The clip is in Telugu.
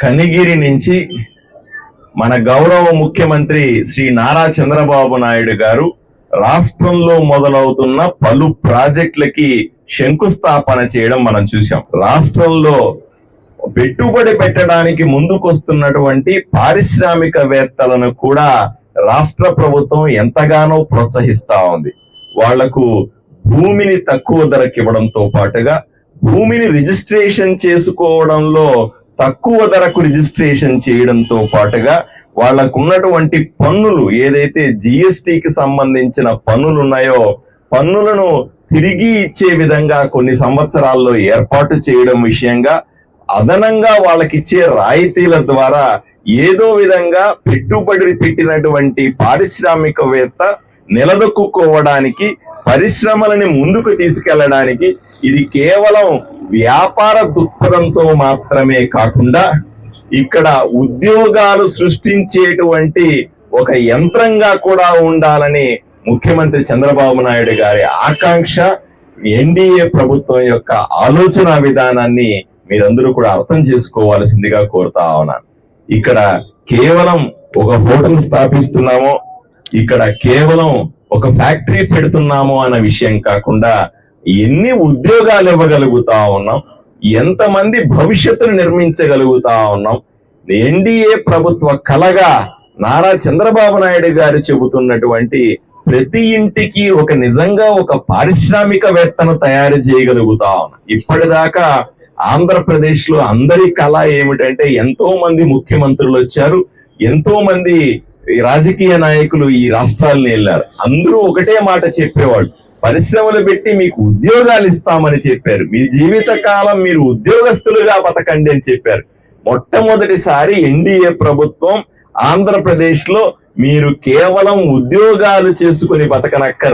కనిగిరి నుంచి మన గౌరవ ముఖ్యమంత్రి శ్రీ నారా చంద్రబాబు నాయుడు గారు రాష్ట్రంలో మొదలవుతున్న పలు ప్రాజెక్టులకి శంకుస్థాపన చేయడం మనం చూసాం రాష్ట్రంలో పెట్టుబడి పెట్టడానికి ముందుకొస్తున్నటువంటి పారిశ్రామికవేత్తలను కూడా రాష్ట్ర ప్రభుత్వం ఎంతగానో ప్రోత్సహిస్తా ఉంది. వాళ్ళకు భూమిని తక్కువ ధరకి ఇవ్వడంతో పాటుగా భూమిని రిజిస్ట్రేషన్ చేసుకోవడంలో తక్కువ ధరకు రిజిస్ట్రేషన్ చేయడంతో పాటుగా వాళ్ళకు ఉన్నటువంటి పన్నులు ఏదైతే జిఎస్టికి సంబంధించిన పన్నులు ఉన్నాయో పన్నులను తిరిగి ఇచ్చే విధంగా కొన్ని సంవత్సరాల్లో ఏర్పాటు చేయడం విషయంగా అదనంగా వాళ్ళకిచ్చే రాయితీల ద్వారా ఏదో విధంగా పెట్టుబడి పెట్టినటువంటి పారిశ్రామికవేత్త నిలదొక్కుకోవడానికి పరిశ్రమలని ముందుకు తీసుకెళ్ళడానికి ఇది కేవలం వ్యాపార దృక్పథంతో మాత్రమే కాకుండా ఇక్కడ ఉద్యోగాలు సృష్టించేటువంటి ఒక యంత్రంగా కూడా ఉండాలని ముఖ్యమంత్రి చంద్రబాబు నాయుడు గారి ఆకాంక్ష ఎన్డీఏ ప్రభుత్వం యొక్క ఆలోచన విధానాన్ని మీరందరూ కూడా అర్థం చేసుకోవాల్సిందిగా కోరుతా ఉన్నాను. ఇక్కడ కేవలం ఒక హోటల్ స్థాపిస్తున్నామో ఇక్కడ కేవలం ఒక ఫ్యాక్టరీ పెడుతున్నాము అన్న విషయం కాకుండా ఎన్ని ఉద్యోగాలు ఇవ్వగలుగుతా ఉన్నాం? ఎంతమంది భవిష్యత్తును నిర్మించగలుగుతా ఉన్నాం? ఎన్డీఏ ప్రభుత్వ కలగా నారా చంద్రబాబు నాయుడు గారు చెబుతున్నటువంటి ప్రతి ఇంటికి ఒక నిజంగా ఒక పారిశ్రామికవేత్తను తయారు చేయగలుగుతా ఉన్నాం. ఇప్పటిదాకా ఆంధ్రప్రదేశ్లో అందరి కళ ఏమిటంటే ఎంతో మంది ముఖ్యమంత్రులు వచ్చారు ఎంతో మంది రాజకీయ నాయకులు ఈ రాష్ట్రాలను వెళ్ళారు అందరూ ఒకటే మాట చెప్పేవాళ్ళు. పరిశ్రమలు పెట్టి మీకు ఉద్యోగాలు ఇస్తామని చెప్పారు. మీ జీవిత కాలం మీరు ఉద్యోగస్తులుగా బతకండి అని చెప్పారు. మొట్టమొదటిసారి ఎన్డీఏ ప్రభుత్వం ఆంధ్రప్రదేశ్లో మీరు కేవలం ఉద్యోగాలు చేసుకుని బతకనక్కర్